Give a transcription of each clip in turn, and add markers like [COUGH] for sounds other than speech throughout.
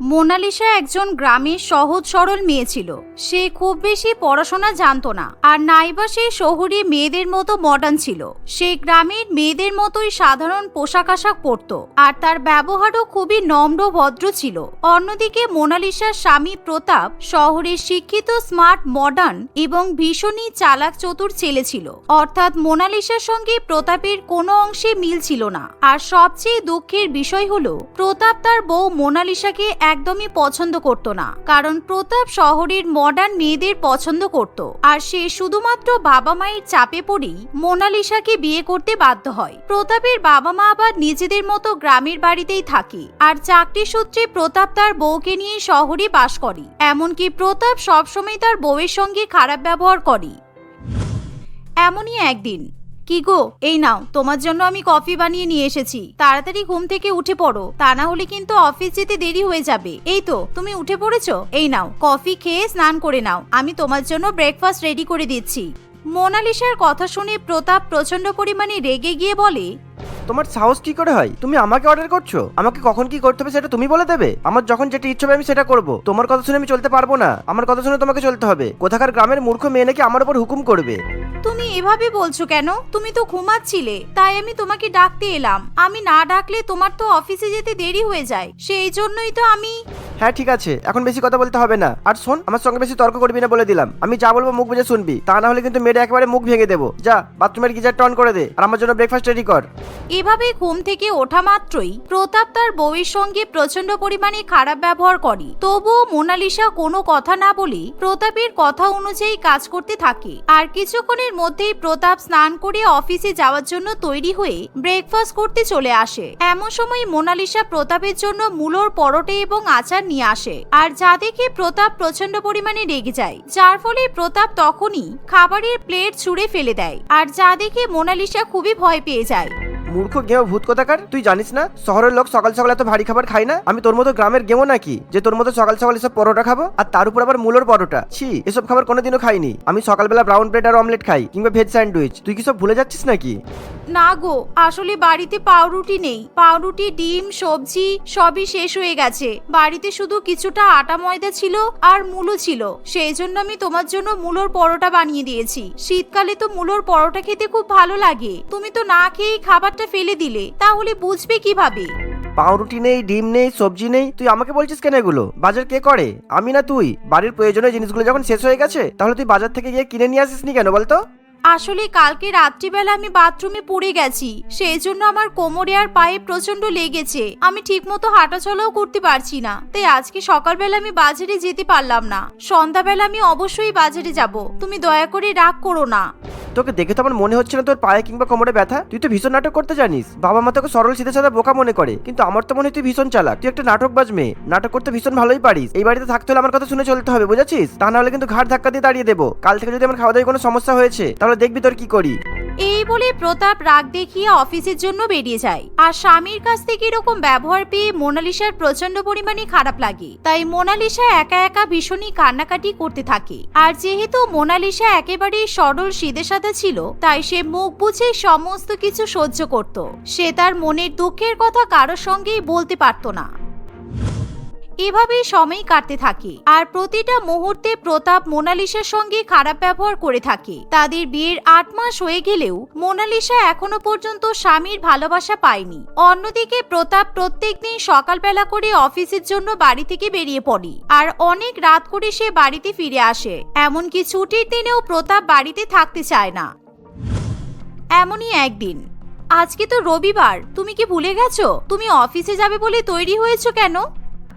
Mona Lisa একজন গ্রামের সহজ সরল মেয়ে ছিল। সে খুব বেশি পড়াশোনা জানতো না আর নাইবা সে শহরে মেয়েদের মতো মডার্ন ছিল। সে গ্রামের মেয়েদের মতোই সাধারণ পোশাক আশাক পরতো আর তার ব্যবহারও খুবই নম্র ভদ্র ছিল। অন্যদিকে মোনালিসার স্বামী প্রতাপ শহরের শিক্ষিত স্মার্ট মডার্ন এবং ভীষণই চালাক, চতুর ছেলে ছিল। অর্থাৎ মোনালিসার সঙ্গে প্রতাপের কোনো অংশে মিল ছিল না। আর সবচেয়ে দুঃখের বিষয় হলো, প্রতাপ তার বউ মোনালিসাকে একদমই পছন্দ করত না। কারণ প্রতাপ শহরের মডার্ন মেয়েদের পছন্দ করত। আর সে শুধুমাত্র বাবা মায়ের চাপে পড়েই মোনালিসাকে বিয়ে করতে বাধ্য হয়। প্রতাপের বাবা মা আবার নিজেদের মতো গ্রামের বাড়িতেই থাকে। আর চাকরি সূত্রে প্রতাপ তার বউকে নিয়ে শহরে বাস করে। এমনকি প্রতাপ সবসময় তার বউয়ের সঙ্গে খারাপ ব্যবহার করে। এমনই একদিন কি গো? এই নাও, তোমার জন্য আমি কফি বানিয়ে নিয়ে এসেছি। তাড়াতাড়ি ঘুম থেকে উঠে পড়ো, তা না হলে কিন্তু অফিস যেতে দেরি হয়ে যাবে। এই তো, তুমি উঠে পড়েছো? এই নাও, কফি খেয়ে স্নান করে নাও। আমি তোমার জন্য ব্রেকফাস্ট রেডি করে দিচ্ছি। মোনালিসার কথা শুনে প্রতাপ প্রচণ্ড পরিমাণে রেগে গিয়ে বলে তোমার সাহস কি করে হয়? তুমি আমাকে অর্ডার করছ? আমাকে কখন কি করতে হবে সেটা তুমি বলে দেবে? আমার যখন যেটা ইচ্ছে হবে আমি সেটা করব। তোমার কথা শুনে আমি চলতে পারব না। আমার কথা শুনে তোমাকে চলতে হবে। কোথাকার গ্রামের মূর্খ মেয়ে নাকি আমার উপর হুকুম করবে? তুমি এভাবে বলছো কেন? তুমি তো ঘুমাচ্ছিলে। তাই আমি তোমাকে ডাকতে এলাম। আমি না ডাকলে তোমার তো অফিসে যেতে দেরি হয়ে যায়। সেই জন্যই তো আমি হ্যাঁ ঠিক আছে। এখন বেশি কথা বলতে হবে না। আর শোন আমার সঙ্গে বেশি তর্ক করবি না বলে দিলাম। আমি যা বলব মুখ বুঝে শুনবি। তা না হলে কিন্তু মেয়েটা একেবারে মুখ ভেঙে দেবো। যা বাথরুমের গিজার টন করে দে। আর আমার জন্য ব্রেকফাস্ট রেডি কর। এভাবে ঘুম থেকে ওঠা মাত্রই প্রতাপ তার বউয়ের সঙ্গে প্রচণ্ড পরিমাণে খারাপ ব্যবহার করে। তবুও মোনালিসা কোনো কথা না বলে প্রতাপের কথা অনুযায়ী কাজ করতে থাকে। আর কিছুক্ষণের মধ্যেই প্রতাপ স্নান করে অফিসে যাওয়ার জন্য তৈরি হয়ে ব্রেকফাস্ট করতে চলে আসে। এমন সময় মোনালিসা প্রতাপের জন্য মূলোর পরোটে এবং আচার নিয়ে আসে। আর যা দেখে প্রতাপ প্রচণ্ড পরিমাণে রেগে যায়। যার ফলে প্রতাপ তখনই খাবারের প্লেট ছুঁড়ে ফেলে দেয়। আর যা দেখে মোনালিসা খুবই ভয় পেয়ে যায়। মূর্খ গেম ভূত কোথাকার? তুই জানিস না? শহরের লোক সকাল সকাল এত ভারী খাবার খায় না? আমি তোর মতো গ্রামের গেমও নাকি, যে তোর মতো সকাল সকাল এসব পরোটা খাব? আর তার উপর আবার মূলোর পরোটা। ছি, এসব খাবার কোনোদিনও খাইনি। আমি সকালবেলা ব্রাউন ব্রেড আর অমলেট খাই, কিংবা ভেজ স্যান্ডউইচ তুই কি সব ভুলে যাচ্ছিস নাকি? না গো, আসলে বাড়িতে পাউরুটি নেই। পাউরুটি, ডিম, সবজি সবই শেষ হয়ে গেছে। বাড়িতে শুধু কিছুটা আটা ময়দা ছিল আর মূলো ছিল। সেই জন্য আমি তোমার জন্য মূলোর পরোটা বানিয়ে দিয়েছি। শীতকালে তো মূলোর পরোটা খেতে খুব ভালো লাগে। তুমি তো না খেয়েই খাবারটা ফেলে দিলে, তাহলে বুঝবে কীভাবে? পাউরুটি নেই, ডিম নেই, সবজি নেই, তুই আমাকে বলছিস কেন এগুলো? বাজার কে করে? আমি না তুই? বাড়ির প্রয়োজনীয় জিনিসগুলো যখন শেষ হয়ে গেছে, তাহলে তুই বাজার থেকে গিয়ে কিনে নিয়ে আসিস নি কেন বলতো? আসলে কালকে রাত্রিবেলা আমি বাথরুমে পড়ে গেছি, সেই জন্য আমার কোমরে আর পায়ে প্রচণ্ড লেগেছে। আমি ঠিকমতো হাঁটাচলাও করতে পারছি না, তাই আজকে সকালবেলা আমি বাজারে যেতে পারলাম না। সন্ধ্যাবেলা আমি অবশ্যই বাজারে যাব, তুমি দয়া করে রাগ করো না। তোকে দেখে তো আমার মনে হচ্ছে না তোর পায়ে কিংবা কোমরে ব্যথা। তুই তো ভীষণ নাটক করতে জানিস। বাবা মা তোকে সরল সিধে সাদা বোকা মনে করে, কিন্তু আমার তো মনে হয় তুই ভীষণ চালাক। তুই একটা নাটক বাজ মেয়ে, নাটক করতে ভীষণ ভালোই পারিস। এই বাড়িতে থাকতে হলে আমার কথা শুনে চলতে হবে, বুঝেছিস? তা না হলে কিন্তু ঘাট ধাক্কা দিয়ে দাঁড়িয়ে দেবো। কাল থেকে যদি আমার খাওয়া দাওয়ার কোনো সমস্যা হয়েছে, তাহলে দেখবি তোর কি করি। এই বলে প্রতাপ রাগ দেখিয়ে অফিসের জন্য বেরিয়ে যায়। আর স্বামীর কাছ থেকে এরকম ব্যবহার পেয়ে মোনালিসার প্রচণ্ড পরিমাণে খারাপ লাগে। তাই মোনালিসা একা একা ভীষণই কান্নাকাটি করতে থাকে। আর যেহেতু মোনালিসা একেবারেই সরল সিধে সাদা ছিল, তাই সে মুখ বুঝে সমস্ত কিছু সহ্য করত। সে তার মনের দুঃখের কথা কারোর সঙ্গেই বলতে পারত না। এভাবেই সময় কাটতে থাকে। আর প্রতিটা মুহূর্তে প্রতাপ মোনালিসার সঙ্গে খারাপ ব্যবহার করে থাকে। তাদের বিয়ের আট মাস হয়ে গেলেও মোনালিসা এখনও পর্যন্ত স্বামীর ভালোবাসা পায়নি। অন্যদিকে প্রতাপ প্রত্যেক দিন সকালবেলা করে অফিসের জন্য বাড়ি থেকে বেরিয়ে পড়ে। আর অনেক রাত করে সে বাড়িতে ফিরে আসে। এমনকি ছুটির দিনেও প্রতাপ বাড়িতে থাকতে চায় না। এমনই একদিন, আজকে তো রবিবার, তুমি কি ভুলে গেছো? তুমি অফিসে যাবে বলে তৈরি হয়েছো কেন?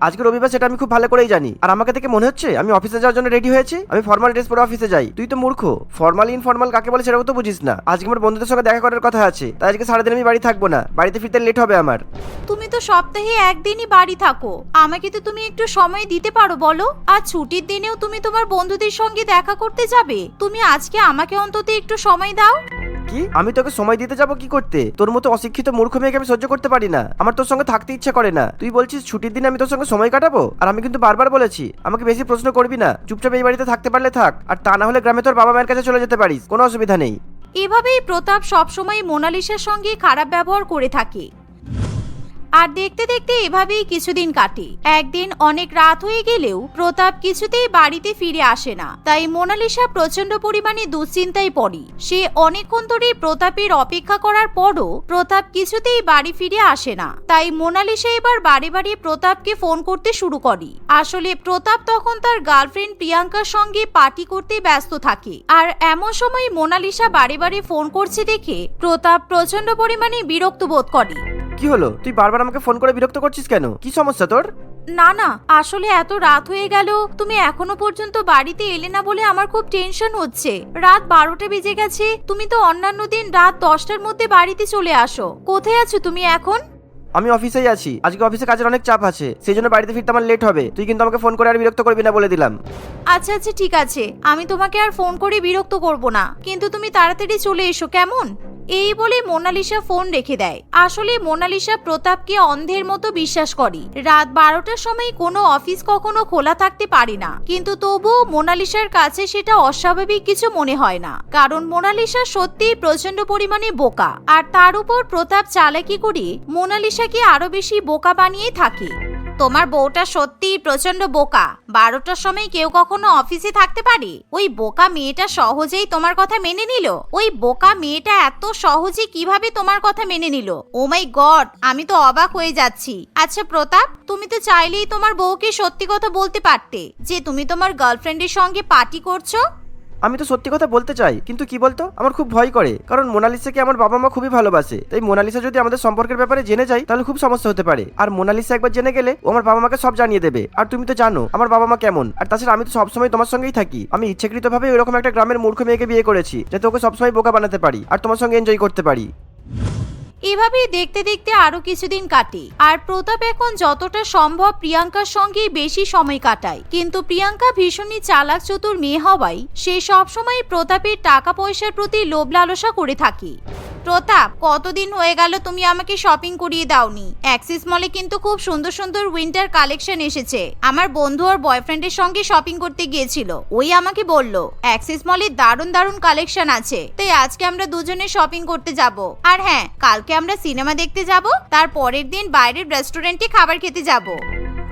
আজকে রবিবার সেটা আমি খুব ভালো করেই জানি। আর আমাকে দেখে মনে হচ্ছে, আমি অফিসে যাওয়ার জন্য রেডি হয়েছি, আমি ফর্মাল ড্রেস পরে অফিসে যাই। তুই তো মূর্খ। ফর্মাল ইনফর্মাল কাকে বলে সেটাও তো বুঝিস না। আজকে আমার বন্ধুদের সঙ্গে দেখা করার কথা আছে। তাই আজকে সারাদিন আমি বাড়ি থাকব না। বাড়িতে ফিরতে লেট হবে আমার। তুমি তো সপ্তাহে একদিনই বাড়ি থাকো। আমাকে তো তুমি একটু সময় দিতে পারো, বলো। আর ছুটির দিনেও তুমি তোমার বন্ধুদের সঙ্গে দেখা করতে যাবে। তুমি আজকে আমাকে অন্তত একটু সময় দাও। কি? আমি তোকে সময় দিতে যাব কি করতে? তোর মতো অশিক্ষিত মূর্খ মেয়েকে আমি সহ্য করতে পারি না। আমার তোর সঙ্গে থাকতে ইচ্ছা করে না। তুই বলছিস ছুটির দিনে আমি তোর সঙ্গে সময় কাটাবো? আর আমি কিন্তু বারবার বলেছি, আমাকে বেশি প্রশ্ন করবি না। চুপচাপ এই বাড়িতে থাকতে পারলে থাক। আর তা না হলে গ্রামে তোর বাবা মায়ের কাছে চলে যেতে পারিস। কোনো অসুবিধা নেই। এভাবেই প্রতাপ সবসময় মোনালিসার সঙ্গে খারাপ ব্যবহার করে থাকে। আর দেখতে দেখতে এভাবেই কিছুদিন কাটে। একদিন অনেক রাত হয়ে গেলেও প্রতাপ কিছুতেই বাড়িতে ফিরে আসে না। তাই মোনালিসা প্রচণ্ড পরিমাণে দুশ্চিন্তায় পড়ে। সে অনেকক্ষণ ধরে প্রতাপের অপেক্ষা করার পরও প্রতাপ কিছুতেই বাড়ি ফিরে আসে না। তাই মোনালিসা এবার বাড়ি বাড়ি প্রতাপকে ফোন করতে শুরু করে। আসলে প্রতাপ তখন তার গার্লফ্রেন্ড প্রিয়াঙ্কার সঙ্গে পার্টি করতে ব্যস্ত থাকে। আর এমন সময় মোনালিসা বাড়ি বাড়ি ফোন করছে দেখে প্রতাপ প্রচণ্ড পরিমাণে বিরক্ত বোধ করে। কি হলো? তুই বারবার আমাকে ফোন করে বিরক্ত করছিস কেন? কি সমস্যা তোর? না না আসলে এত রাত হয়ে গেল তুমি এখনও পর্যন্ত বাড়িতে এলে না বলে আমার খুব টেনশন হচ্ছে। রাত বারোটা বেজে গেছে তুমি তো অন্যান্য দিন রাত দশটার মধ্যে বাড়িতে চলে আসো। কোথায় আছো তুমি এখন? আমি অফিসেই আছি। আজকে অফিসে কাজের অনেক চাপ আছে সেই জন্য বাড়িতে ফিরতে আমার লেট হবে। তুই কিন্তু আমাকে ফোন করে আর বিরক্ত করবি না বলে দিলাম। আচ্ছা আচ্ছা ঠিক আছে। আমি তোমাকে আর ফোন করে বিরক্ত করব না। কিন্তু তুমি তাড়াতাড়ি চলে এসো কেমন? এই বলে মোনালিসা ফোন রেখে দেয়। আসলে মোনালিসা প্রতাপকে অন্ধের মতো বিশ্বাস করে। রাত বারোটার সময় কোনো অফিস কখনো খোলা থাকতে পারে না। কিন্তু তবুও মোনালিসার কাছে সেটা অস্বাভাবিক কিছু মনে হয় না। কারণ মোনালিসা সত্যিই প্রচণ্ড পরিমাণে বোকা। আর তার উপর প্রতাপ চালাকি করে মোনালিসাকে আরও বেশি বোকা বানিয়ে থাকে। তোমার বউটা সত্যিই প্রচণ্ড বোকা। বারোটার সময় কেউ কখনো অফিসে থাকতে পারে? ওই বোকা মেয়েটা সহজেই তোমার কথা মেনে নিল। ওই বোকা মেয়েটা এত সহজে কীভাবে তোমার কথা মেনে নিল? ও মাই গড, আমি তো অবাক হয়ে যাচ্ছি। আচ্ছা প্রতাপ, তুমি তো চাইলেই তোমার বউকে সত্যি কথা বলতে পারতে। যে তুমি তোমার গার্লফ্রেন্ডের সঙ্গে পার্টি করছ? আমি তো সত্যি কথা বলতে চাই, কিন্তু কি বলতো? আমার খুব ভয় করে, কারণ মোনালিসাকে আমার বাবা মা খুবই ভালোবাসে। তাই মোনালিসা যদি আমাদের সম্পর্কের ব্যাপারে জেনে যায়, তাহলে খুব সমস্যা হতে পারে। আর মোনালিসা একবার জেনে গেলে, ও আমার বাবা মাকে সব জানিয়ে দেবে। আর তুমি তো জানো, আমার বাবা মা কেমন। আর তাছাড়া আমি তো সবসময় তোমার সঙ্গেই থাকি। আমি ইচ্ছাকৃতভাবে এরকম একটা গ্রামের মূর্খ মেয়েকে বিয়ে করেছি, যাতে ওকে সবসময় বোকা বানাতে পারি, আর তোমার সঙ্গে এনজয় করতে পারি। এভাবেই দেখতে দেখতে আরও কিছুদিন কাটে। আর প্রতাপ এখন যতটা সম্ভব প্রিয়াঙ্কার সঙ্গেই বেশি সময় কাটায়। কিন্তু প্রিয়াঙ্কা ভীষণই চালাক চতুর মেয়ে হওয়ায় সে সবসময় প্রতাপের টাকা পয়সার প্রতি লোভ লালসা করে থাকে। প্রতাপ, কতদিন হয়ে গেল তুমি আমাকে শপিং করিয়ে দাওনি? অ্যাক্সিস মলে কিন্তু খুব সুন্দর সুন্দর উইন্টার কালেকশন এসেছে। আমার বন্ধু আর বয়ফ্রেন্ডের সঙ্গে শপিং করতে গিয়েছিল। ওই আমাকে বলল অ্যাক্সিস মলে দারুণ দারুণ কালেকশন আছে। তাই আজকে আমরা দুজনে শপিং করতে যাব। আর হ্যাঁ কালকে আমরা সিনেমা দেখতে যাব, তার পরের দিন বাইরের রেস্টুরেন্টে খাবার খেতে যাব।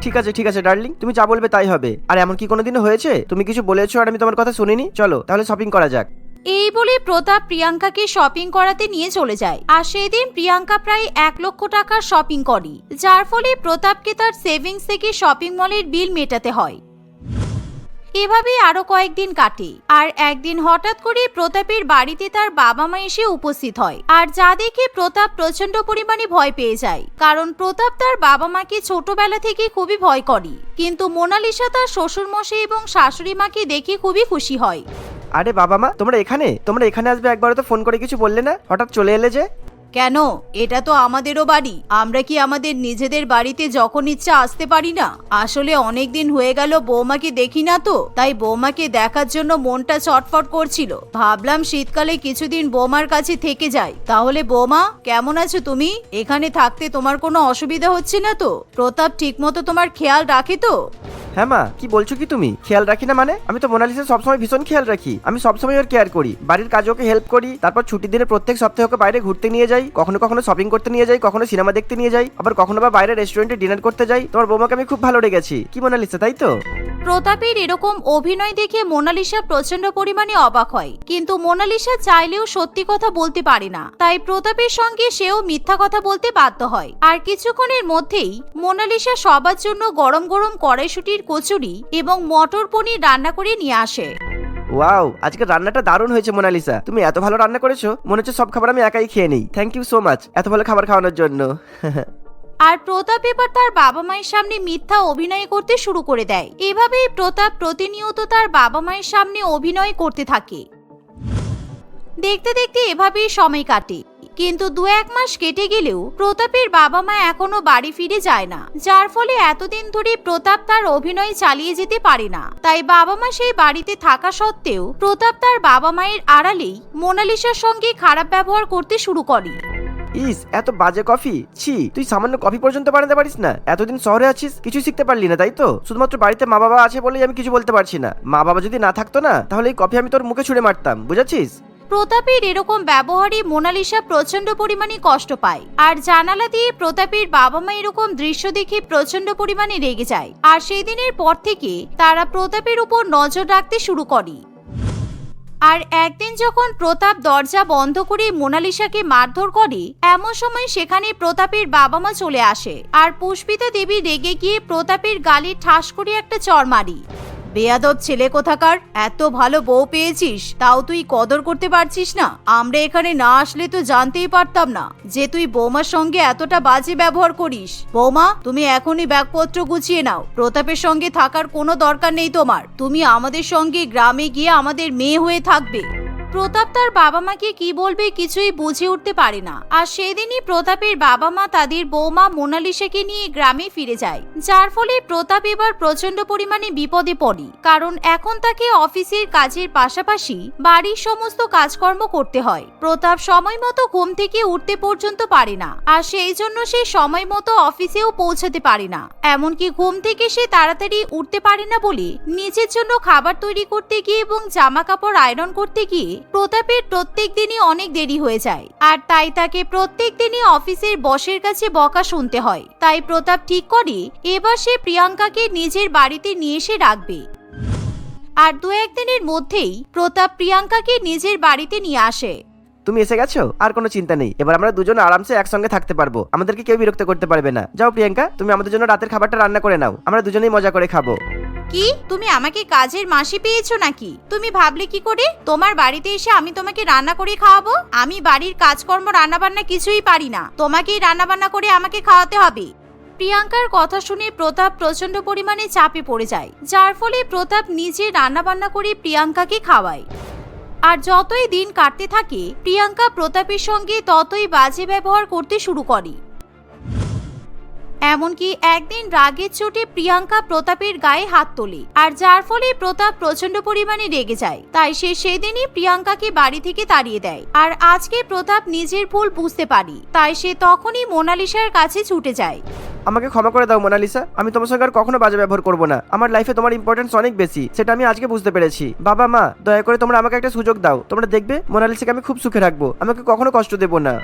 ঠিক আছে ঠিক আছে ডার্লিং তুমি যা বলবে তাই হবে। আর এমন কি কোনোদিনও হয়েছে? তুমি কিছু বলেছ আর আমি তোমার কথা শুনিনি? চলো, তাহলে শপিং করা যাক। এই বলে প্রতাপ প্রিয়াঙ্কাকে শপিং করাতে নিয়ে চলে যায়। আর সেদিন প্রিয়াঙ্কা প্রায় এক লক্ষ টাকার শপিং করে, যার ফলে প্রতাপকে তার সেভিংস থেকে শপিং মলের বিল মেটাতে হয়। এভাবেই আরও কয়েকদিন কাটে, আর একদিন হঠাৎ করে প্রতাপের বাড়িতে তার বাবা মা এসে উপস্থিত হয়। আর যা দেখে প্রতাপ প্রচণ্ড পরিমাণে ভয় পেয়ে যায়, কারণ প্রতাপ তার বাবা মাকে ছোটবেলা থেকে খুবই ভয় করে। কিন্তু মোনালিসা তার শ্বশুর মশাই এবং শাশুড়ি মাকে দেখে খুবই খুশি হয়। আরে বাবা মা, তোমরা এখানে? তোমরা এখানে আসবে একবারও তো ফোন করে কিছু বললে না? হঠাৎ চলে এলে যে? কেন? এটা তো আমাদেরও বাড়ি। আমরা কি আমাদের নিজেদের বাড়িতে যখন ইচ্ছা আসতে পারি না? আসলে অনেক দিন হয়ে গেল বৌমাকে দেখি না তো, তাই বৌমাকে দেখার জন্য মনটা চটফট করছিল। ভাবলাম শীতকালে কিছুদিন বৌমার কাছে থেকে যাই। তাহলে বৌমা, কেমন আছো তুমি? এখানে থাকতে তোমার কোনো অসুবিধা হচ্ছে না তো? প্রতাপ ঠিকমতো তোমার খেয়াল রাখে তো? হ্যাঁ মা, কি বলছো কি তুমি? খেয়াল রাখি না মানে? আমি তো মোনালিসা সবসময় ভীষণ খেয়াল রাখি। আমি সবসময় ওর কেয়ার করি। বাড়ির কাজে ওকে হেল্প করি, তারপর ছুটির দিনে প্রত্যেক সপ্তাহে ওকে বাইরে ঘুরতে নিয়ে যাই, কখনো কখনো শপিং করতে নিয়ে যাই, কখনো সিনেমা দেখতে নিয়ে যাই, আবার কখনো বা বাইরে রেস্টুরেন্টে ডিনার করতে যাই। তোমার বৌমাকে আমি খুব ভালো লেগেছি কি মোনালিসা, তাই তো? প্রতাপের এরকম অভিনয় দেখে মোনালিসা প্রচণ্ড পরিমাণে অবাক হয়। কিন্তু মোনালিসা চাইলেও সত্যি কথা বলতে পারে না। তাই প্রতাপের সঙ্গে সেও মিথ্যা কথা বলতে বাধ্য হয়। আর কিছুক্ষণের মধ্যেই মোনালিসা সবার জন্য গরম গরম কড়াইশুটির কচুরি এবং মটর পনির রান্না করে নিয়ে আসে। ওয়াও আজকে রান্নাটা দারুণ হয়েছে মোনালিসা। তুমি এত ভালো রান্না করেছ মনে হচ্ছে সব খাবার আমি একাই খেয়ে নিই। থ্যাংক ইউ সো মাচ এত ভালো খাবার খাওয়ানোর জন্য। [LAUGHS] আর প্রতাপ এবার তার বাবা মায়ের সামনে মিথ্যা অভিনয় করতে শুরু করে দেয়। এভাবেই প্রতাপ প্রতিনিয়ত তার বাবা মায়ের সামনে অভিনয় করতে থাকে। দেখতে দেখতে এভাবেই সময় কাটে। কিন্তু দু এক মাস কেটে গেলেও প্রতাপের বাবা মা এখনও বাড়ি ফিরে যায় না। যার ফলে এতদিন ধরে প্রতাপ তার অভিনয় চালিয়ে যেতে পারে না। তাই বাবা মা সেই বাড়িতে থাকা সত্ত্বেও প্রতাপ তার বাবা মায়ের আড়ালেই মোনালিসার সঙ্গে খারাপ ব্যবহার করতে শুরু করে। ইস, এত বাজে কফি? ছি, তুই সামান্য কফি পর্যন্ত বানাতে পারিস না। এতদিন শহরে আছিস, কিছু শিখতে পারলি না, তাই তো? শুধুমাত্র বাড়িতে মা বাবা আছে বলেই আমি কিছু বলতে পারছি না। মা বাবা যদি না থাকতো না, তাহলে এই কফি আমি তোর মুখে ছুড়ে মারতাম, বুঝেছিস? প্রতাপের এরকম ব্যবহারে মোনালিসা প্রচণ্ড পরিমাণে কষ্ট পায়। আর জানালা দিয়ে প্রতাপের বাবা মা এরকম দৃশ্য দেখে প্রচণ্ড পরিমাণে রেগে যায়। আর সেই দিনের পর থেকে তারা প্রতাপের উপর নজর রাখতে শুরু করে। আর একদিন যখন প্রতাপ দরজা বন্ধ করে মোনালিসাকে মারধর করে, এমন সময় সেখানে প্রতাপের বাবা মা চলে আসে। আর পুষ্পিতা দেবী রেগে গিয়ে প্রতাপের গালে ঠাস করে একটা চর মারি। বেয়াদব ছেলে কোথাকার? এত ভালো বউ পেয়েছিস, তাও তুই কদর করতে পারছিস না। আমরা এখানে না আসলে তো জানতেই পারতাম না যে তুই বৌমার সঙ্গে এতটা বাজে ব্যবহার করিস। বৌমা, তুমি এখনই ব্যাগপত্র গুছিয়ে নাও। প্রতাপের সঙ্গে থাকার কোনো দরকার নেই তোমার। তুমি আমাদের সঙ্গে গ্রামে গিয়ে আমাদের মেয়ে হয়ে থাকবে। প্রতাপ তার বাবা মাকে কি বলবে কিছুই বুঝে উঠতে পারে না। আর সেদিনই প্রতাপের বাবা মা তাদের বৌমা মোনালিসাকে নিয়ে গ্রামে ফিরে যায়। যার ফলে প্রতাপ এবার প্রচণ্ড পরিমাণে বিপদে পড়ে। কারণ এখন তাকে অফিসের কাজের পাশাপাশি বাড়ির সমস্ত কাজকর্ম করতে হয়। প্রতাপ সময় মতো ঘুম থেকে উঠতে পর্যন্ত পারে না। আর সেই জন্য সে সময় মতো অফিসেও পৌঁছাতে পারে না। এমনকি ঘুম থেকে সে তাড়াতাড়ি উঠতে পারে না বলে নিজের জন্য খাবার তৈরি করতে গিয়ে এবং জামা কাপড় আয়রন করতে গিয়ে প্রতাপের প্রত্যেক দিনই অনেক দেরি হয়ে যায়। আর তাই তাকে প্রত্যেক দিনই অফিসের বসের কাছে বকা শুনতে হয়। তাই প্রতাপ ঠিক করে, এবার সে প্রিয়াঙ্কাকে নিজের বাড়িতে নিয়ে এসে রাখবে। আর দু একদিনের মধ্যেই প্রতাপ প্রিয়াঙ্কাকে নিজের বাড়িতে নিয়ে আসে। তুমি এসে গেছো? আর কোনো চিন্তা নেই। এবার আমরা দুজন আরামসে একসঙ্গে থাকতে পারব। আমাদেরকে কেউ বিরক্ত করতে পারবে না। যাও প্রিয়াঙ্কা, তুমি আমাদের জন্য রাতের খাবারটা রান্না করে নাও। আমরা দুজনেই মজা করে খাব। কি? তুমি আমাকে কাজের মাসি পেয়েছ নাকি? তুমি ভাবলে কি করে? তোমার বাড়িতে এসে আমি তোমাকে রান্না করে খাওয়াবো? আমি বাড়ির কাজকর্ম রান্না বান্না কিছুই পারি না। তোমাকেই রান্না বান্না করে আমাকে খাওয়াতে হবে। প্রিয়াঙ্কার কথা শুনে প্রতাপ প্রচণ্ড পরিমাণে চাপে পড়ে যায়। যার ফলে প্রতাপ নিজে রান্না বান্না করে প্রিয়াঙ্কাকে খাওয়ায়। আর যতই দিন কাটতে থাকে, প্রিয়াঙ্কা প্রতাপের সঙ্গে ততই বাজে ব্যবহার করতে শুরু করে। এমনকি একদিন রাগের চোটে প্রিয়াঙ্কা প্রতাপের গায়ে হাত তোলে, আর যার ফলে প্রতাপ প্রচণ্ড পরিমাণে রেগে যায়। তাই সে সেদিনই প্রিয়াঙ্কাকে বাড়ি থেকে তাড়িয়ে দেয়, আর আজকে প্রতাপ নিজের ভুল বুঝতে পারি, তাই সে তখনই মোনালিসার কাছে ছুটে যায়। আমাকে ক্ষমা করে দাও, মোনালিসা। আমি তোমার সঙ্গে আর কখনো বাজে ব্যবহার করব না। আমার লাইফে তোমার ইম্পর্টেন্স অনেক বেশি, সেটা আমি আজকে বুঝতে পেরেছি। বাবা, মা, দয়া করে তোমরা আমাকে একটা সুযোগ দাও। তোমরা দেখবে, মোনালিসাকে আমি খুব সুখে রাখব। আমাকে কখনো কষ্ট দেবো না।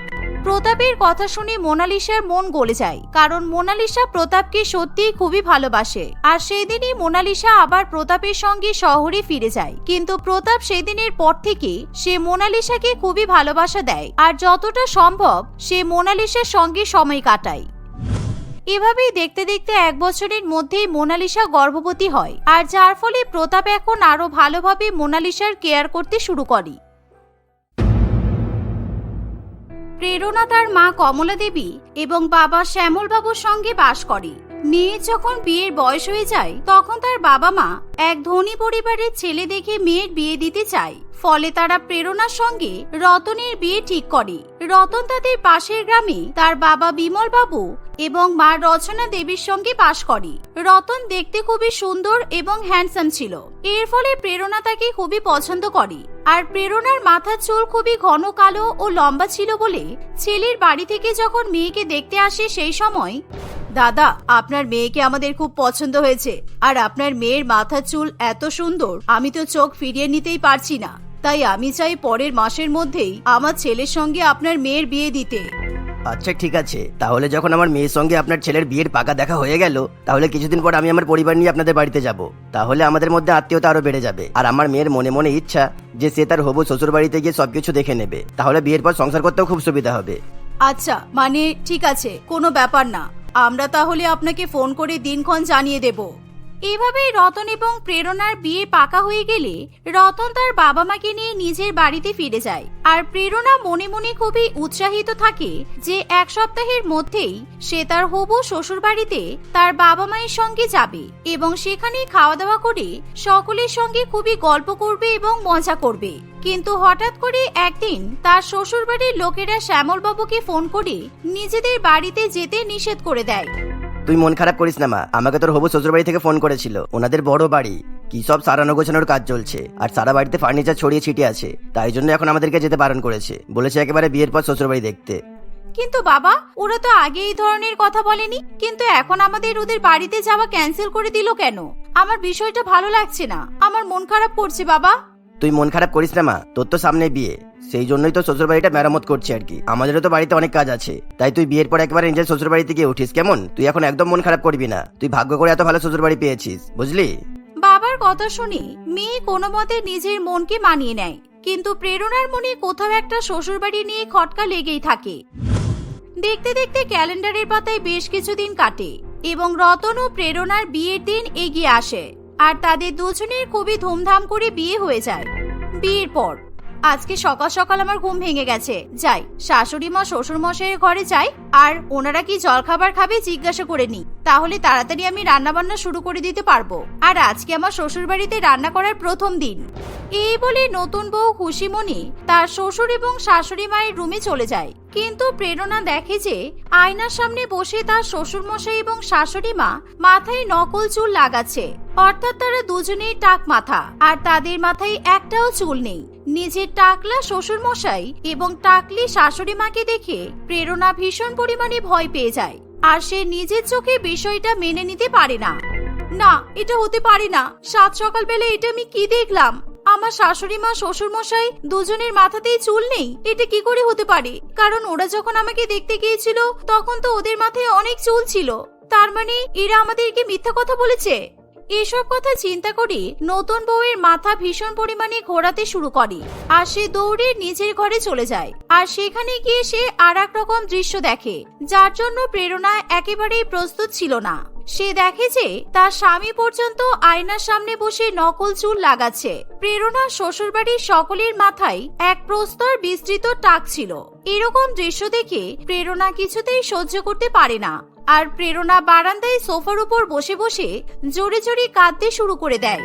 প্রতাপের কথা শুনে মোনালিসার মন গলে যায়, কারণ মোনালিসা প্রতাপকে সত্যিই খুবই ভালোবাসে। আর সেদিনই মোনালিসা আবার প্রতাপের সঙ্গে শহরে ফিরে যায়। কিন্তু প্রতাপ সেদিনের পর থেকে সে মোনালিসাকে খুবই ভালোবাসা দেয়, আর যতটা সম্ভব সে মোনালিসার সঙ্গে সময় কাটায়। এভাবেই দেখতে দেখতে এক বছরের মধ্যেই মোনালিসা গর্ভবতী হয়, আর যার ফলে প্রতাপ এখন আরও ভালোভাবে মোনালিসার কেয়ার করতে শুরু করে। প্রেরণা তার মা কমলা দেবী এবং বাবা শ্যামলবাবুর সঙ্গে বাস করে। মেয়ের যখন বিয়ের বয়স হয়ে যায়, তখন তার বাবা মা এক ধনী পরিবারের ছেলে দেখে মেয়ের বিয়ে দিতে চায়। ফলে তারা প্রেরণার সঙ্গে রতনের বিয়ে ঠিক করে। রতন তাদের পাশের গ্রামে তার বাবা বিমল বাবু এবং মা রচনা দেবীর সঙ্গে বাস করে। রতন দেখতে খুবই সুন্দর এবং হ্যান্ডসাম ছিল। এর ফলে প্রেরণা তাকে খুবই পছন্দ করে। আর প্রেরণার মাথার চুল খুবই ঘন কালো ও লম্বা ছিল বলে ছেলের বাড়ি থেকে যখন মেয়েকে দেখতে আসে সেই সময় দাদা আপনার মেয়েকে আমাদের খুব পছন্দ হয়েছে। আর আপনার মেয়ের মাথার চুল এত সুন্দর আমি তো চোখ ফিরিয়ে নিতেই পারছি না। তাই আমি চাই পরের মাসের মধ্যেই আমার ছেলের সঙ্গে আপনার মেয়ের বিয়ে দিতে। আচ্ছা ঠিক আছে। তাহলে যখন আমার মেয়ের সঙ্গে আপনার ছেলের বিয়ের পাকা দেখা হয়ে গেল তাহলে কিছুদিন পর আমি আমার পরিবার নিয়ে আপনাদের বাড়িতে যাব। তাহলে আমাদের মধ্যে আত্মীয়তা আরও বেড়ে যাবে। আর আমার মেয়ের মনে মনে ইচ্ছা যে সে তার হবু শ্বশুর বাড়িতে গিয়ে সবকিছু দেখে নেবে। তাহলে বিয়ের পর সংসার করতেও খুব সুবিধা হবে। আচ্ছা মানে ঠিক আছে কোনো ব্যাপার না। আমরা তাহলে আপনাকে ফোন করে দিনক্ষণ জানিয়ে দেব। এভাবেই রতন এবং প্রেরণার বিয়ে পাকা হয়ে গেলে রতন তার বাবা মাকে নিয়ে নিজের বাড়িতে ফিরে যায়। আর প্রেরণা মনে মনে খুবই উৎসাহিত থাকে যে এক সপ্তাহের মধ্যেই সে তার হবু শ্বশুর বাড়িতে তার বাবা মায়ের সঙ্গে যাবে এবং সেখানে খাওয়া দাওয়া করে সকলের সঙ্গে খুবই গল্প করবে এবং মজা করবে। কিন্তু হঠাৎ করে একদিন তার শ্বশুর বাড়ির লোকেরা শ্যামল বাবুকে ফোন করে নিজেদের বাড়িতে যেতে নিষেধ করে দেয়। তুই মন খারাপ করিস না, মা। আমাকে তোর হবু শ্বশুর বাড়ি থেকে ফোন করেছিল। ওনাদের বড় বাড়ি। কি সব সারানো গোছানোর কাজ চলছে। আর সারা বাড়িতে ফার্নিচার ছড়িয়ে ছিটিয়ে আছে। তাই জন্য এখন আমাদেরকে যেতে বারণ করেছে। বলেছে একেবারে বিয়ের পর শ্বশুর বাড়ি দেখতে। কিন্তু বাবা, ওরা তো আগে এই ধরনের কথা বলেনি। কিন্তু এখন আমাদের ওদের বাড়িতে যাওয়া ক্যান্সেল করে দিল কেন? আমার বিষয়টা ভালো লাগছে না। আমার মন খারাপ করছে, বাবা। তুই মন খারাপ করিস না, মা। তোর তো সামনে বিয়ে। সেই জন্যই তো শ্বশুর বাড়িটা মেরামত করছে আর কি। আমাদেরও তো বাড়িতে অনেক কাজ আছে। তাই তুই বিয়ের পর একবার নিজের শ্বশুর বাড়িতে গিয়ে উঠিস, কেমন? তুই এখন একদম মন খারাপ করবি না। তুই ভাগ্য করে এত ভালো শ্বশুর বাড়ি পেয়েছিস, বুঝলি? বাবার কথা শুনে, মেয়ে কোনো মতে নিজের মনকে মানিয়ে নেয়। কিন্তু প্রেরণার মনে কোথাও একটা শ্বশুরবাড়ি নিয়ে খটকা লেগেই থাকে। দেখতে দেখতে ক্যালেন্ডারের পাতায় বেশ কিছুদিন কাটে এবং রতন ও প্রেরণার বিয়ের দিন এগিয়ে আসে। আর তাদের দুজনের খুবই ধুমধাম করে বিয়ে হয়ে যায়। বিয়ের পর। আজকে সকাল সকাল আমার ঘুম ভেঙে গেছে। যাই শাশুড়ি মা শ্বশুর মশাইয়ের ঘরে যাই, আর ওনারা কি জলখাবার খাবে জিজ্ঞাসা করে নি তাহলে তাড়াতাড়ি আমি রান্না বান্না শুরু করে দিতে পারব। আর আজকে আমার শ্বশুর বাড়িতে রান্না করার প্রথম দিন। এই বলে নতুন বউ খুশিমণি তার শ্বশুর এবং শাশুড়ি মায়ের রুমে চলে যায়। কিন্তু প্রেরণা দেখে যে আয়নার সামনে বসে তার শ্বশুর মশাই এবং শাশুড়ি মা মাথায় নকল চুল লাগাচ্ছে। অর্থাৎ তারা দুজনেই টাক মাথা, আর তাদের মাথায় একটাও চুল নেই। নিজের টাকলা শ্বশুর মশাই এবং টাকলি শাশুড়ি মাকে দেখে প্রেরণা ভীষণ পরিমাণে ভয় পেয়ে যায়। আর সে নিজের চোখে বিষয়টা মেনে নিতে পারে না। না, এটা হতে পারে না। সাত সকাল বেলা এটা আমি কি দেখলাম? আমার শাশুড়ি মা শ্বশুর মশাই দুজনের মাথাতেই চুল নেই। এটা কি করে হতে পারে? কারণ ওরা যখন আমাকে দেখতে গিয়েছিল, তখন তো ওদের মাথায় অনেক চুল ছিল। তার মানে এরা আমাদেরকে মিথ্যা কথা বলেছে? এসব কথা চিন্তা করে নতুন বউয়ের মাথা ভীষণ পরিমাণে ঘোরাতে শুরু করে। আর সে দৌড়ে নিজের ঘরে চলে যায়। আর সেখানে গিয়ে সে আর রকম দৃশ্য দেখে, যার জন্য প্রেরণা একেবারেই প্রস্তুত ছিল না। সে দেখে যে তার স্বামী পর্যন্ত আয়নার সামনে বসে নকল চুল লাগাচ্ছে। প্রেরণা শ্বশুরবাড়ির সকলের মাথায় এক প্রস্তর বিস্তৃত টাক ছিল। এরকম দৃশ্য দেখে প্রেরণা কিছুতেই সহ্য করতে পারে না। আর প্রেরণা বারান্দায় সোফার উপর বসে বসে জোরে জোরে কাঁদতে শুরু করে দেয়।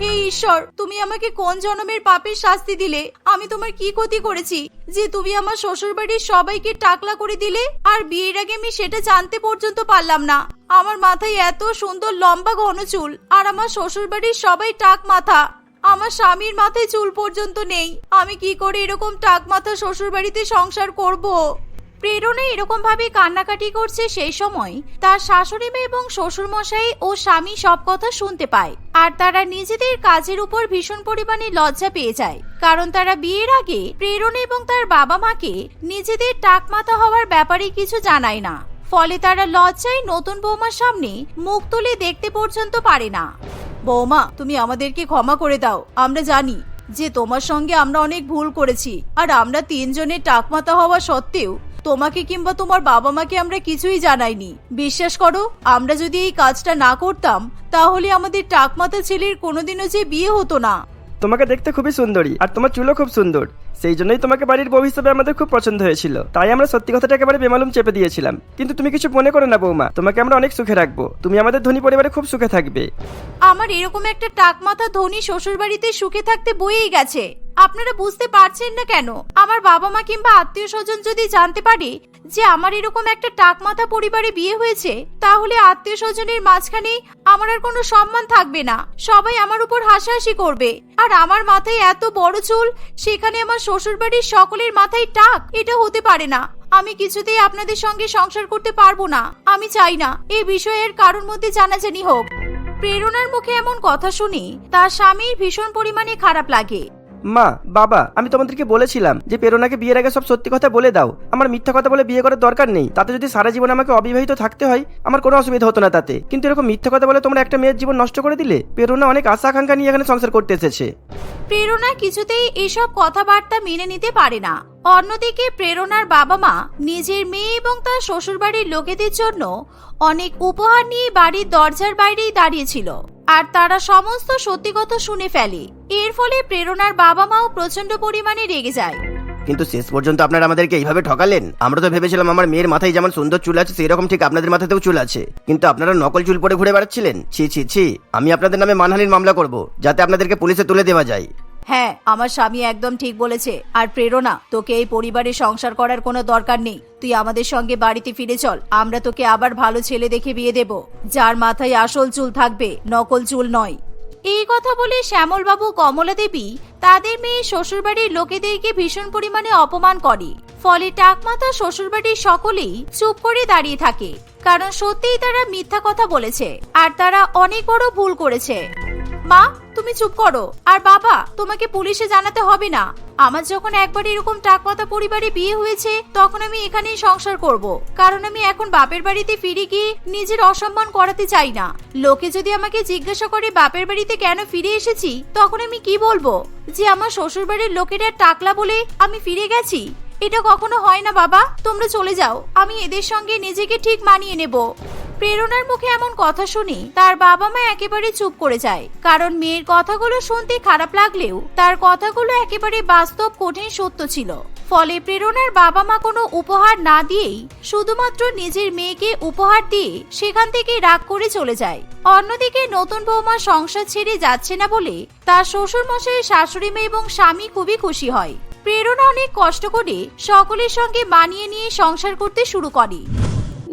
হে ঈশ্বর, তুমি আমাকে কোন জন্মের পাপের শাস্তি দিলে? আমি তোমার কি ক্ষতি করেছি? যে তুমি আমার শ্বশুর বাড়ির সবাইকে টাকলা করে দিলে, আর বিয়ের আগে আমি সেটা জানতে পর্যন্ত পারলাম না। আমার মাথায় এত সুন্দর লম্বা ঘন চুল, আর আমার শ্বশুর বাড়ির সবাই টাক মাথা। আমার স্বামীর মাথায় চুল পর্যন্ত নেই। আমি কি করে এরকম টাক মাথা শ্বশুর বাড়িতে সংসার করব? প্রেরণা এরকম ভাবে কান্নাকাটি করছে সেই সময় তার শাশুড়ি মেয়ে এবং শ্বশুর মশাই ও স্বামী সব কথা শুনতে পায়। আর তারা নিজেদের কাজের উপর ভীষণ পরিমাণে লজ্জা পেয়ে যায়। কারণ তারা বিয়ের আগে প্রেরণা এবং তার বাবা মাকে নিজেদের টাকমাথা হওয়ার ব্যাপারে কিছু জানায় না। ফলে তারা লজ্জায় নতুন বৌমার সামনে মুখ তুলে দেখতে পর্যন্ত পারে না। বৌমা, তুমি আমাদেরকে ক্ষমা করে দাও। আমরা জানি যে তোমার সঙ্গে আমরা অনেক ভুল করেছি। আর আমরা তিনজনের টাকমাতা হওয়া সত্ত্বেও তোমাকে কিংবা তোমার বাবা মাকে আমরা কিছুই জানাইনি। বিশ্বাস করো, আমরা যদি এই কাজটা না করতাম, তাহলে আমাদের টাকমাতা ছেলের কোনোদিনও যে বিয়ে হতো না। তোমাকে দেখতে খুবই সুন্দরী আর তোমার চুলও খুব সুন্দর। সেই জন্যই তোমাকে বাড়ির বউ হিসেবে আমাদের খুব পছন্দ হয়েছিল। তাই আমরা সত্যি কথাটা একেবারে বেমালুম চেপে দিয়েছিলাম। কিন্তু তুমি কিছু মনে করো না, বৌমা। তোমাকে আমরা অনেক সুখে রাখব। তুমি আমাদের ধনী পরিবারে খুব সুখে থাকবে। আমার এরকম একটা টাক মাথা ধনী শ্বশুর বাড়িতে সুখে থাকতে বয়েই গেছে। আপনারা বুঝতে পারছেন না কেন? আমার বাবা মা কিংবা আত্মীয় স্বজন যদি জানতে পারে যে আমার এরকম একটা টাকমাথা পরিবারে বিয়ে হয়েছে, তাহলে আত্মীয় স্বজনের মাঝখানে আমার আর কোনো সম্মান থাকবে না। সবাই আমার উপর হাসাহাসি করবে। আর আমার মাথায় এত বড় চুল, সেখানে আমার শ্বশুর বাড়ির সকলের মাথায় টাক, এটা হতে পারে না। আমি কিছুতেই আপনাদের সঙ্গে সংসার করতে পারব না। আমি চাই না এই বিষয়ের কারোর মধ্যে জানাজানি হোক। প্রেরণার মুখে এমন কথা শুনি তার স্বামীর ভীষণ পরিমাণে খারাপ লাগে। মা, বাবা, আমি তোমাদেরকে বলেছিলাম যে প্রেরণাকে বিয়ের আগে সব সত্যি কথা বলে দাও। আমার মিথ্যা কথা বলে বিয়ে করার দরকার নেই। তাতে যদি সারা জীবন আমাকে অবিবাহিত থাকতে হয়, আমার কোনো অসুবিধা হতো না তাতে। কিন্তু এরকম মিথ্যা কথা বলে তোমরা একটা মেয়ের জীবন নষ্ট করে দিলে প্রেরণা অনেক আশা আকাঙ্ক্ষা নিয়ে এখানে সংসার করতে এসেছে। প্রেরণা কিছুতেই এসব কথাবার্তা মেনে নিতে পারে না। অন্যদিকে প্রেরণার বাবা মা নিজের মেয়ে এবং তার শ্বশুরবাড়ির লোকেদের জন্য অনেক উপহার নিয়ে বাড়ির দরজার বাইরেই দাঁড়িয়েছিল আর তারা সমস্ত সত্যি কথা শুনে ফেলে। এর ফলে প্রেরণার বাবা মাও প্রচণ্ড পরিমাণে রেগে যায়। কিন্তু শেষ পর্যন্ত আপনারা আমাদেরকে এইভাবে ঠকালেন? আমরা তো ভেবেছিলাম আমার মেয়ের মাথায় যেমন সুন্দর চুল আছে, সেরকম ঠিক আপনাদের মাথাতেও চুল আছে। কিন্তু আপনারা নকল চুল পরে ঘুরে বেড়াচ্ছিলেন? ছি ছি ছি, আমি আপনাদের নামে মানহানির মামলা করব, যাতে আপনাদেরকে পুলিশে তুলে দেওয়া যায়। হ্যাঁ আমার স্বামী একদম ঠিক বলেছে। আর প্রেরণা, তোকে এই পরিবারে সংসার করার কোনো দরকার নেই। তুই আমাদের সঙ্গে বাড়িতে ফিরে চল। আমরা তোকে আবার ভালো ছেলে দেখে বিয়ে দেব। যার মাথায় আসল চুল থাকবে, নকল চুল নয়। এই কথা বলে শ্যামলবাবু কমলা দেবী তাদের মেয়ে শ্বশুরবাড়ির লোকেদেরকে ভীষণ পরিমাণে অপমান করে। ফলে টাকমাতা শ্বশুরবাড়ির সকলেই চুপ করে দাঁড়িয়ে থাকে, কারণ সত্যিই তারা মিথ্যা কথা বলেছে, আর তারা অনেক বড় ভুল করেছে। মা, তুমি চুপ করো। আর বাবা, তোমাকে পুলিশে জানাতে হবে না। আমার যখন একবার এরকম টাকমাতা পরিবারে বিয়ে হয়েছে, তখন আমি এখানেই সংসার করব। কারণ আমি এখন বাপের বাড়িতে ফিরে গিয়ে নিজের অসম্মান করাতে চাই না। লোকে যদি আমাকে জিজ্ঞাসা করে, বাপের বাড়িতে কেন ফিরে এসেছি? তখন আমি কি বলব? যে আমার শ্বশুরবাড়ির লোকেরা টাকলা বলে আমি ফিরে গেছি। এটা কখনো হয় না বাবা। তোমরা চলে যাও। আমি এদের সঙ্গে নিজেকে ঠিক মানিয়ে নেব। প্রেরণার মুখে এমন কথা শুনে, তার বাবা মা একেবারে চুপ করে যায়। কারণ মেয়ের কথাগুলো শুনতে খারাপ লাগলেও তার কথাগুলো একেবারে বাস্তব, কঠিন, সত্য ছিল। ফলে প্রেরণার বাবা মা কোনো উপহার না দিয়েই শুধুমাত্র নিজের মেয়েকে উপহার দিয়ে সেখান থেকে রাগ করে চলে যায়। অন্যদিকে নতুন বৌমা সংসার ছেড়ে যাচ্ছে না বলে তার শ্বশুর মশাই শাশুড়ি মেয়ে এবং স্বামী খুবই খুশি হয়। প্রেরণা অনেক কষ্ট করে সকলের সঙ্গে মানিয়ে নিয়ে সংসার করতে শুরু করে।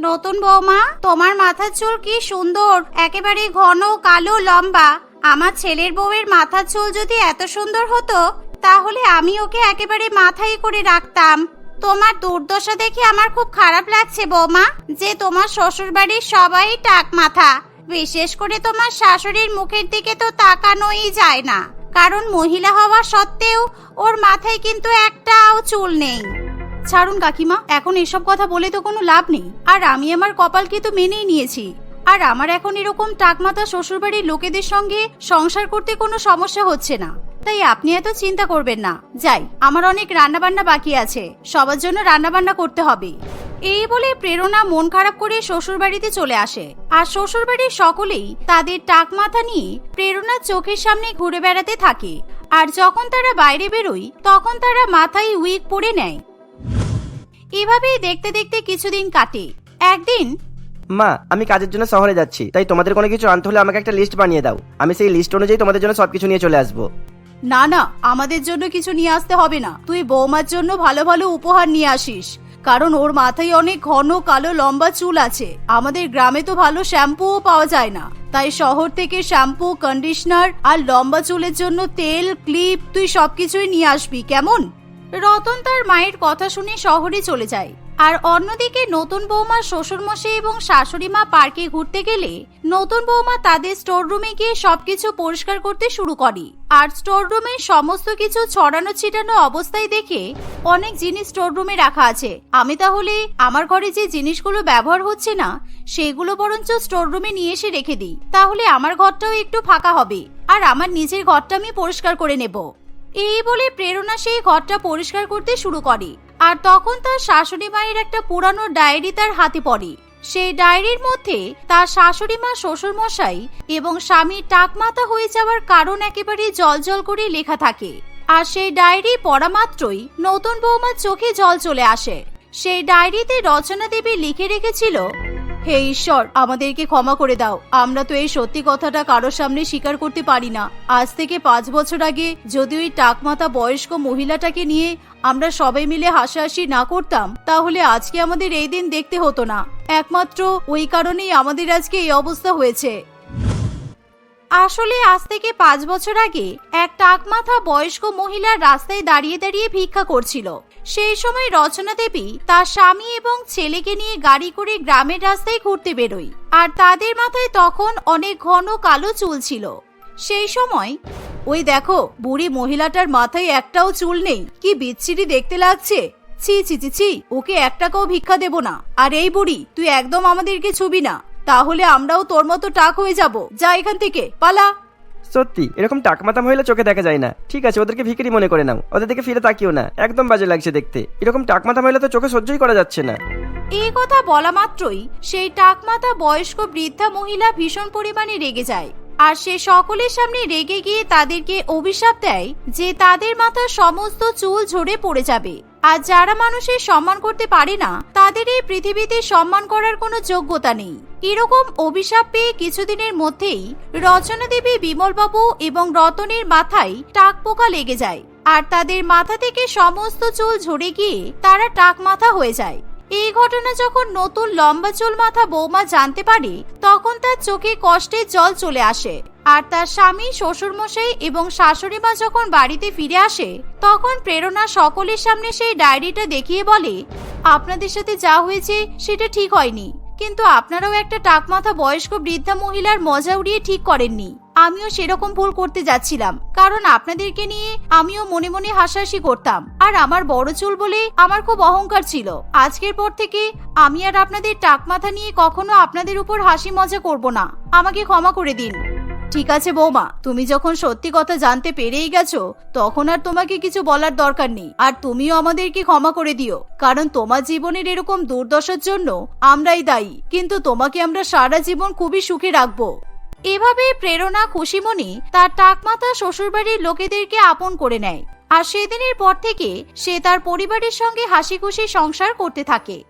নতুন বৌমা, তোমার মাথার চুল কি সুন্দর? একেবারে ঘন, কালো, লম্বা। আমার ছেলের বউয়ের মাথার চুল যদি এত সুন্দর হতো, তাহলে আমি ওকে একেবারে মাথায় করে রাখতাম। তোমার দুর্দশা দেখে আমার খুব খারাপ লাগছে বৌমা, যে তোমার শ্বশুর বাড়ির সবাই টাক মাথা। বিশেষ করে তোমার শাশুড়ির মুখের দিকে তো তাকানোই যায় না। কারণ মহিলা হওয়া সত্ত্বেও ওর মাথায় কিন্তু একটাও চুল নেই। ছাড়ুন কাকিমা, এখন এসব কথা বলে তো কোনো লাভ নেই। আর আমি আমার কপালকে তো মেনেই নিয়েছি। আর আমার এখন এরকম টাকমাতা শ্বশুরবাড়ির লোকেদের সঙ্গে সংসার করতে কোনো সমস্যা হচ্ছে না। তাই আপনি এত চিন্তা করবেন না। যাই, আমার অনেক রান্নাবান্না বাকি আছে। সবার জন্য রান্নাবান্না করতে হবে। এই বলে প্রেরণা মন খারাপ করে শ্বশুরবাড়িতে চলে আসে। আর শ্বশুরবাড়ির সকলেই তাদের টাক মাথা নিয়ে প্রেরণার চোখের সামনে ঘুরে বেড়াতে থাকে। আর যখন তারা বাইরে বেরোয়, তখন তারা মাথায় উইক পরে নেয়। এভাবেই দেখতে দেখতে কিছুদিন কাটে। একদিন মা আমি কাজের জন্য শহরে যাচ্ছি তাই তোমাদের কোনো কিছু আনতে হলে আমাকে একটা লিস্ট বানিয়ে দাও। আমি সেই লিস্ট অনুযায়ী তোমাদের জন্য সবকিছু নিয়ে চলে আসব। না না আমাদের জন্য কিছু নিয়ে আসতে হবে না। তুই বৌমার জন্য ভালো ভালো উপহার নিয়ে আসিস। কারণ ওর মাথায় অনেক ঘন কালো লম্বা চুল আছে। আমাদের গ্রামে তো ভালো শ্যাম্পুও পাওয়া যায় না। তাই শহর থেকে শ্যাম্পু কন্ডিশনার আর লম্বা চুলের জন্য তেল ক্লিপ তুই সবকিছুই নিয়ে আসবি কেমন? রতন তার মায়ের কথা শুনে শহরে চলে যায়। আর অন্যদিকে নতুন বৌমা শ্বশুরমশাই এবং শাশুড়ি মা পার্কে ঘুরতে গেলে নতুন বৌমা তাদের স্টোর রুমে গিয়ে সবকিছু পরিষ্কার করতে শুরু করে। আর স্টোর রুমে সমস্ত কিছু ছড়ানো ছিটানো অবস্থায় দেখে অনেক জিনিস স্টোর রুমে রাখা আছে। আমি তাহলে আমার ঘরে যে জিনিসগুলো ব্যবহার হচ্ছে না, সেগুলো বরঞ্চ স্টোর রুমে নিয়ে এসে রেখে দিই। তাহলে আমার ঘরটাও একটু ফাঁকা হবে। আর আমার নিজের ঘরটা আমি পরিষ্কার করে নেব। এই বলে প্রেরণা সেই ঘরটা পরিষ্কার করতে শুরু করে। আর তখন তার শাশুড়ি মায়ের একটা পুরানো ডায়েরি তার হাতে পড়ে। সেই ডায়েরির মধ্যে তার শাশুড়ি মা, শ্বশুর মশাই এবং স্বামীর টাকমাতা হয়ে যাওয়ার কারণ একেবারে জল করে লেখা থাকে। আর সেই ডায়েরি পড়া মাত্রই নতুন বৌমার চোখে জল চলে আসে। সেই ডায়েরিতে রচনা দেবী লিখে রেখেছিল হে ঈশ্বর, আমাদেরকে ক্ষমা করে দাও। আমরা তো এই সত্যি কথাটা কারোর সামনে স্বীকার করতে পারি না। আজ থেকে পাঁচ বছর আগে যদি ওই টাকমাতা বয়স্ক মহিলাটাকে নিয়ে আমরা সবাই মিলে হাসাহাসি না করতাম, তাহলে আজকে আমাদের এই দিন দেখতে হতো না। একমাত্র ওই কারণেই আমাদের আজকে এই অবস্থা হয়েছে। আসলে আজ থেকে পাঁচ বছর আগে এক টাকমাথা বয়স্ক মহিলা রাস্তায় দাঁড়িয়ে দাঁড়িয়ে ভিক্ষা করছিল। সেই সময় রচনা দেবী তার স্বামী এবং ছেলেকে নিয়ে গাড়ি করে গ্রামের রাস্তায় ঘুরতে বেরোয়। আর তাদের মাথায় তখন অনেক ঘন কালো চুল ছিল। সেই সময়, ওই দেখো, বুড়ি মহিলাটার মাথায় একটাও চুল নেই। কি বিচ্ছিরি দেখতে লাগছে। ছি ছি ছি ছি, ওকে এক টাকাও ভিক্ষা দেব না। আর এই বুড়ি, তুই একদম আমাদেরকে ছবি না। তাহলে আমরাও তোর মতো টাক হয়ে যাব। যা এখান থেকে, পালা। সত্যি, এরকম টাকমাতা মহিলা চোখে দেখা যায় না। ঠিক আছে, ওদেরকে ভিখারি মনে করে নাও। ওদের দিকে ফিরে তাকিও না। একদম বাজে লাগছে দেখতে। এরকম টাকমাতা মহিলা তো চোখে সহ্যই করা যাচ্ছে না। এই কথা বলা মাত্রই সেই টাকমাতা বয়স্ক বৃদ্ধা মহিলা ভীষণ পরিমাণে রেগে যায়। আর সে সকলের সামনে রেগে গিয়ে তাদেরকে অভিশাপ দেয় যে তাদের মাথার সমস্ত চুল ঝরে পড়ে যাবে। আর যারা মানুষের সম্মান করতে পারে না, তাদের এই পৃথিবীতে সম্মান করার কোনো যোগ্যতা নেই। এরকম অভিশাপ পেয়ে কিছুদিনের মধ্যেই রচনা দেবী বিমলবাবু এবং রতনের মাথায় টাক পোকা লেগে যায়। আর তাদের মাথা থেকে সমস্ত চুল ঝরে গিয়ে তারা টাক মাথা হয়ে যায়। এই ঘটনা যখন নতুন লম্বা চুল মাথা বৌমা জানতে পারে, তখন তার চোখে কষ্টের জল চলে আসে। আর তার স্বামী, শ্বশুরমশাই এবং শাশুড়ি মা যখন বাড়িতে ফিরে আসে, তখন প্রেরণা সকলের সামনে সেই ডায়েরিটা দেখিয়ে বলে, আপনাদের সাথে যা হয়েছে, সেটা ঠিক হয়নি। কিন্তু আপনারাও একটা টাকমাথা বয়স্ক বৃদ্ধা মহিলার মজা উড়িয়ে ঠিক করেননি। আমিও সেরকম ভুল করতে যাচ্ছিলাম, কারণ আপনাদেরকে নিয়ে আমিও মনে মনে হাসাহাসি করতাম। আর আমার বড় চুল বলে আমার খুব অহংকার ছিল। আজকের পর থেকে আমি আর আপনাদের টাক মাথা নিয়ে কখনো আপনাদের উপর হাসি মজা করব না। আমাকে ক্ষমা করে দিন। ঠিক আছে বৌমা, তুমি যখন সত্যি কথা জানতে পেরেই গেছো, তখন আর তোমাকে কিছু বলার দরকার নেই। আর তুমিও আমাদেরকে ক্ষমা করে দিও, কারণ তোমার জীবনের এরকম দুর্দশার জন্য আমরাই দায়ী। কিন্তু তোমাকে আমরা সারা জীবন খুবই সুখে রাখব। এভাবে প্রেরণা খুশিমণি তার টাকমাতা শ্বশুরবাড়ির লোকেদেরকে আপন করে নেয়। আর সেদিনের পর থেকে সে তার পরিবারের সঙ্গে হাসি খুশি সংসার করতে থাকে।